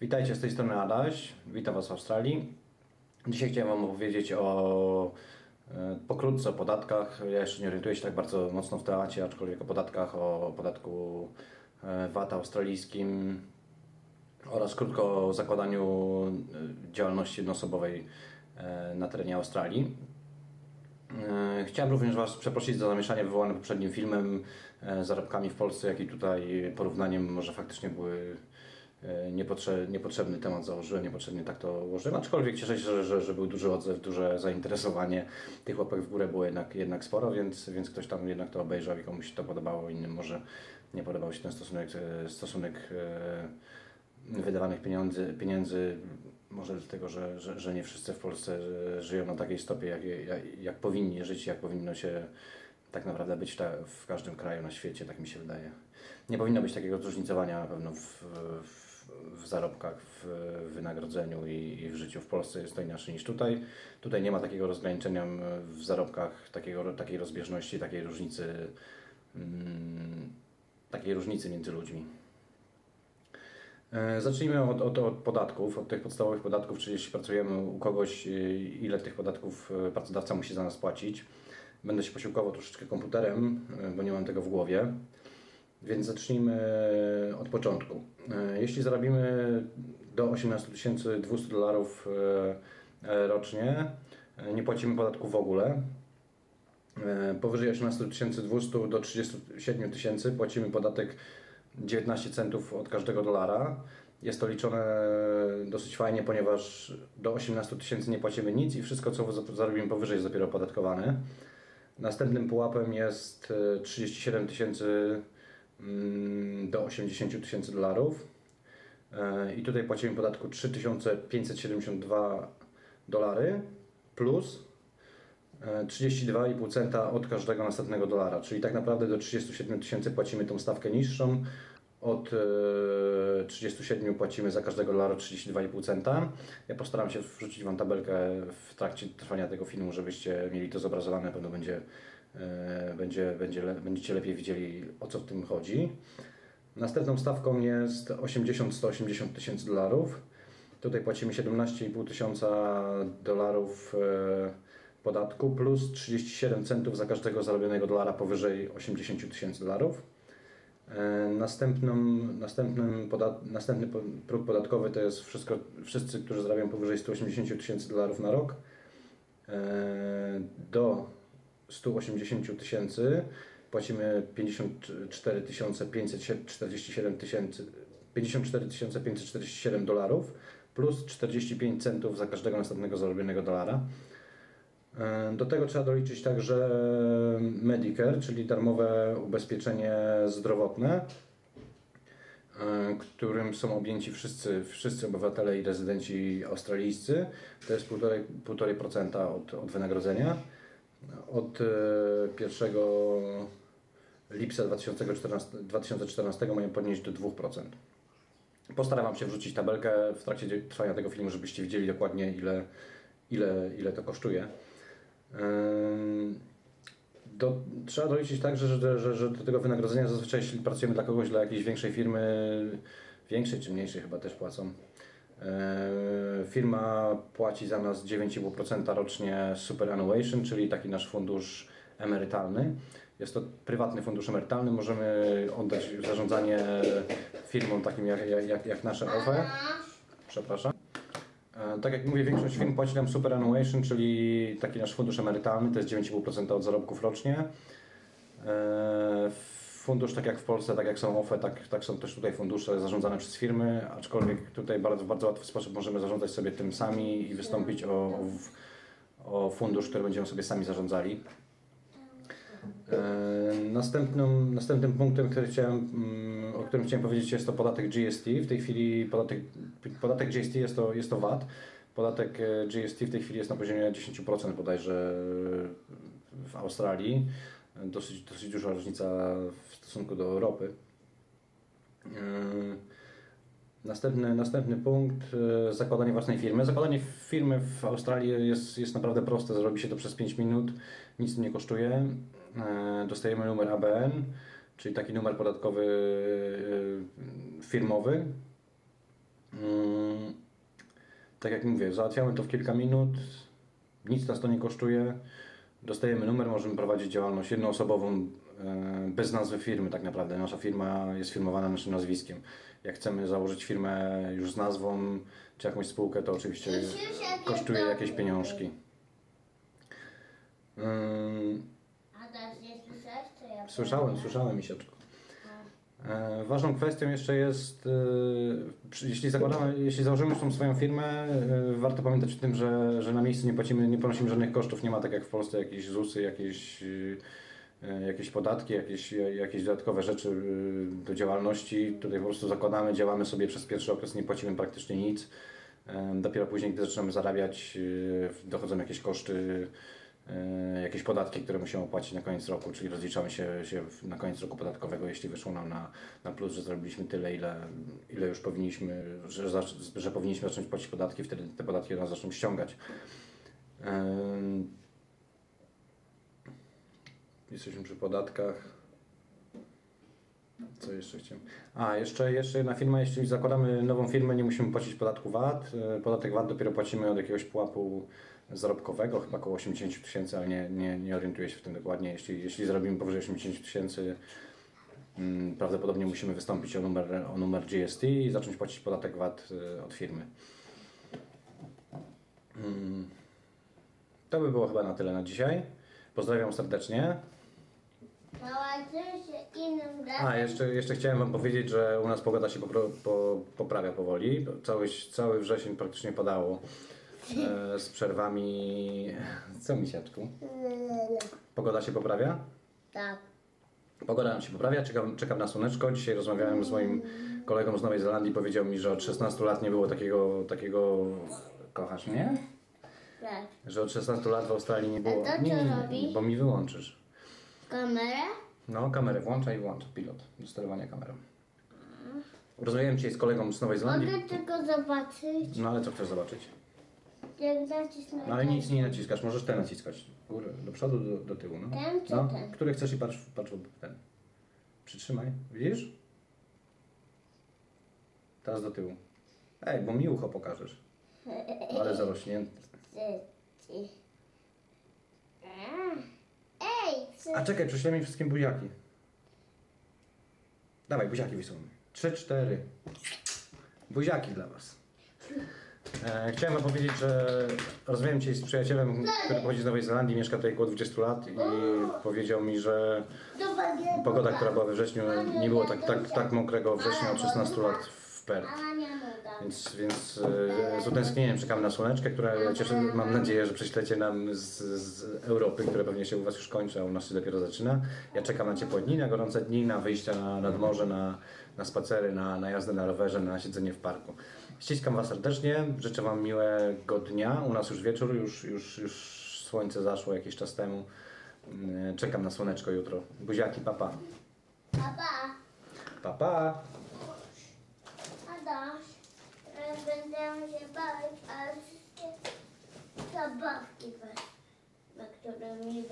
Witajcie z tej strony Adaś, witam Was w Australii. Dzisiaj chciałem Wam opowiedzieć o e, pokrótce o podatkach. Ja jeszcze nie orientuję się tak bardzo mocno w temacie, aczkolwiek o podatkach, o podatku e, VAT australijskim oraz krótko o zakładaniu e, działalności jednoosobowej na terenie Australii. Chciałem również Was przeprosić za zamieszanie wywołane poprzednim filmem, zarobkami w Polsce, jak i tutaj porównaniem może faktycznie były niepotrzebny temat założyłem, niepotrzebnie tak to ułożyłem, aczkolwiek cieszę się, że, że, że był duży odzew, duże zainteresowanie. Tych łapek w górę było jednak, jednak sporo, więc, więc ktoś tam jednak to obejrzał i komuś się to podobało, innym może nie podobał się ten stosunek, e, stosunek e, wydawanych pieniędzy, pieniędzy może dlatego, że, że, że nie wszyscy w Polsce żyją na takiej stopie, jak, jak, jak powinni żyć, jak powinno się tak naprawdę być w każdym kraju na świecie, tak mi się wydaje. Nie powinno być takiego zróżnicowania na pewno w, w w zarobkach, w wynagrodzeniu i, i, w życiu. W Polsce jest to inaczej niż tutaj. Tutaj nie ma takiego rozgraniczenia w zarobkach, takiego, takiej rozbieżności, takiej różnicy, mm, takiej różnicy między ludźmi. E, zacznijmy od, od, od, podatków, od tych podstawowych podatków, czyli jeśli pracujemy u kogoś, ile tych podatków e, pracodawca musi za nas płacić. Będę się posiłkował troszeczkę komputerem, e, bo nie mam tego w głowie. Więc zacznijmy początku. E, jeśli zarobimy do 18 200 dolarów e, rocznie, e, nie płacimy podatku w ogóle. Powyżej 18 200 do 37 tysięcy płacimy podatek 19 centów od każdego dolara. Jest to liczone dosyć fajnie, ponieważ do 18 tysięcy nie płacimy nic i wszystko co zarobimy powyżej jest dopiero opodatkowane. Następnym pułapem jest 37 tysięcy do 80 tysięcy dolarów. E, i tutaj płacimy podatku 3572 dolary plus 32,5 e, centa od każdego następnego dolara, czyli tak naprawdę do 37 tysięcy płacimy tą stawkę niższą, od 37 e, płacimy za każdego dolara 32,5 centa. Ja postaram się wrzucić Wam tabelkę w trakcie trwania tego filmu, żebyście mieli to zobrazowane, pewno będzie będzie, będzie, będziecie lepiej widzieli o co w tym chodzi. Następną stawką jest 80-180 tysięcy dolarów. Tutaj płacimy 17,5 tysiąca dolarów e, podatku plus 37 centów za każdego zarobionego dolara powyżej 80 tysięcy dolarów. E, następną, następnym podat, następny próg podatkowy to jest wszystko, wszyscy, którzy zarabiają powyżej 180 tysięcy dolarów na rok. Do 180 tysięcy płacimy 54 547 tysięcy 54 547 dolarów plus 45 centów za każdego następnego zarobionego dolara. E, do tego trzeba doliczyć także Medicare, czyli darmowe ubezpieczenie zdrowotne, e, którym są objęci wszyscy, wszyscy obywatele i rezydenci australijscy. To jest 1,5% od, od wynagrodzenia od 1 e, lipca 2014, 2014 mają podnieść do 2%. Postaram się wrzucić tabelkę w trakcie trwania tego filmu, żebyście widzieli dokładnie ile, ile, ile to kosztuje. Do, trzeba doliczyć także, że, że, że do tego wynagrodzenia zazwyczaj jeśli pracujemy dla kogoś, dla jakiejś większej firmy, większej czy mniejszej chyba też płacą, firma płaci za nas 9,5% rocznie superannuation, czyli taki nasz fundusz emerytalny. Jest to prywatny fundusz emerytalny. Możemy oddać zarządzanie firmom takim jak, jak, jak nasze OFE. Przepraszam. E, tak jak mówię, większość firm płaci nam superannuation, czyli taki nasz fundusz emerytalny, to jest 9,5% od zarobków rocznie. Fundusz, tak jak w Polsce, tak jak są OFE, tak, tak są też tutaj fundusze zarządzane przez firmy, aczkolwiek tutaj bardzo, bardzo łatwy sposób możemy zarządzać sobie tym sami i wystąpić o, o, fundusz, który będziemy sobie sami zarządzali. E, następnym, następnym punktem, który chciałem, mm, o którym chciałem powiedzieć jest to podatek GST. W tej chwili podatek, podatek GST jest to, jest to VAT. Podatek e, GST w tej chwili jest na poziomie 10% bodajże w Australii dosyć, dosyć duża różnica w stosunku do Europy. Yy, następny, następny punkt, yy, zakładanie własnej firmy. Zakładanie firmy w Australii jest, jest naprawdę proste, zrobi się to przez 5 minut, nic nie kosztuje. Yy, dostajemy numer ABN, czyli taki numer podatkowy firmowy. Tak jak mówię, załatwiamy to w kilka minut, nic nas to nie kosztuje. Dostajemy numer, możemy prowadzić działalność jednoosobową e, bez nazwy firmy tak naprawdę. Nasza firma jest firmowana naszym nazwiskiem. Jak chcemy założyć firmę już z nazwą, czy jakąś spółkę, to oczywiście kosztuje jakieś pieniążki. Mm, Słyszałem, słyszałem, misiaczku. E, Ważną kwestią jeszcze jest, e, jeśli zakładamy, jeśli założymy tą swoją firmę, e, warto pamiętać o tym, że, że na miejscu nie płacimy, nie ponosimy żadnych kosztów, nie ma tak jak w Polsce jakieś ZUSy, jakieś, jakieś podatki, jakieś, jakieś dodatkowe rzeczy do działalności. Tutaj po prostu zakładamy, działamy sobie przez pierwszy okres, nie płacimy praktycznie nic. Dopiero później, gdy zaczynamy zarabiać, dochodzą jakieś koszty, jakieś podatki, które musimy opłacić na koniec roku, czyli rozliczamy się, się na koniec roku podatkowego, jeśli wyszło nam na, na plus, że zrobiliśmy tyle, ile, ile już powinniśmy, że, że powinniśmy zacząć płacić podatki, wtedy te podatki nas zaczną ściągać. Em, Jesteśmy przy podatkach. Co jeszcze chciałem? A, jeszcze, jeszcze jedna firma, jeśli zakładamy nową firmę, nie musimy płacić podatku VAT. E, Podatek VAT dopiero płacimy od jakiegoś pułapu zarobkowego, chyba około 80 000 tysięcy, ale nie, nie, nie orientuję się w tym dokładnie. Jeśli, jeśli zarobimy powyżej 80 000 tysięcy, mm, prawdopodobnie musimy wystąpić o numer, o numer GST i zacząć płacić podatek VAT e, od firmy. Mm. To by było chyba na tyle na dzisiaj. Pozdrawiam serdecznie. Innym A, jeszcze, jeszcze chciałem Wam powiedzieć, że u nas pogoda się popro, po, poprawia powoli. Cały, cały wrzesień praktycznie padało e, z przerwami. Co misiaczku? Pogoda się poprawia? Tak. Pogoda nam się poprawia, czekam, czekam na słoneczko. Dzisiaj rozmawiałem z moim kolegą z Nowej Zelandii, powiedział mi, że od 16 lat nie było takiego, takiego kochasz mnie? Tak. Że od 16 lat w Australii nie było. A to co nie, nie, nie, bo mi wyłączysz. Kamerę? No, kamerę włącza i wyłącza pilot do sterowania kamerą. Rozmawiałem dzisiaj z kolegą z Nowej Zelandii. Mogę tylko zobaczyć, No ale co chcesz zobaczyć? No ale nic nie naciskasz, możesz ten naciskać. Górę, do przodu, do, do tyłu. No. Ten czy no, ten? Który chcesz i patrz, patrz w ten. Przytrzymaj, widzisz? Teraz do tyłu. Ej, bo mi ucho pokażesz. Ale. A. Ej. A czekaj, prześlę mi wszystkim buziaki. Dawaj, buziaki wysyłamy. Trzy, cztery. Buziaki dla Was. E, chciałem Wam powiedzieć, że rozmawiałem dzisiaj z przyjacielem, który pochodzi z Nowej Zelandii, mieszka tutaj około 20 lat i powiedział mi, że pogoda, która była we wrześniu, nie było tak, tak, tak mokrego września od 16 lat w Perth. Więc, więc e, z utęsknieniem czekam na słoneczkę, które cieszę, mam nadzieję, że prześlecie nam z, z Europy, które pewnie się u Was już kończy, a u nas się dopiero zaczyna. Ja czekam na ciepłe dni, na gorące dni, na wyjścia na, nad morze, na, na spacery, na, na jazdę na rowerze, na siedzenie w parku. Ściskam Was serdecznie, życzę Wam miłego dnia. U nas już wieczór, już, już, już słońce zaszło jakiś czas temu. Mm, Czekam na słoneczko jutro. Buziaki, papa. Papa, Papa. Adaś, teraz będę się bawić, a wszystkie zabawki, na które mi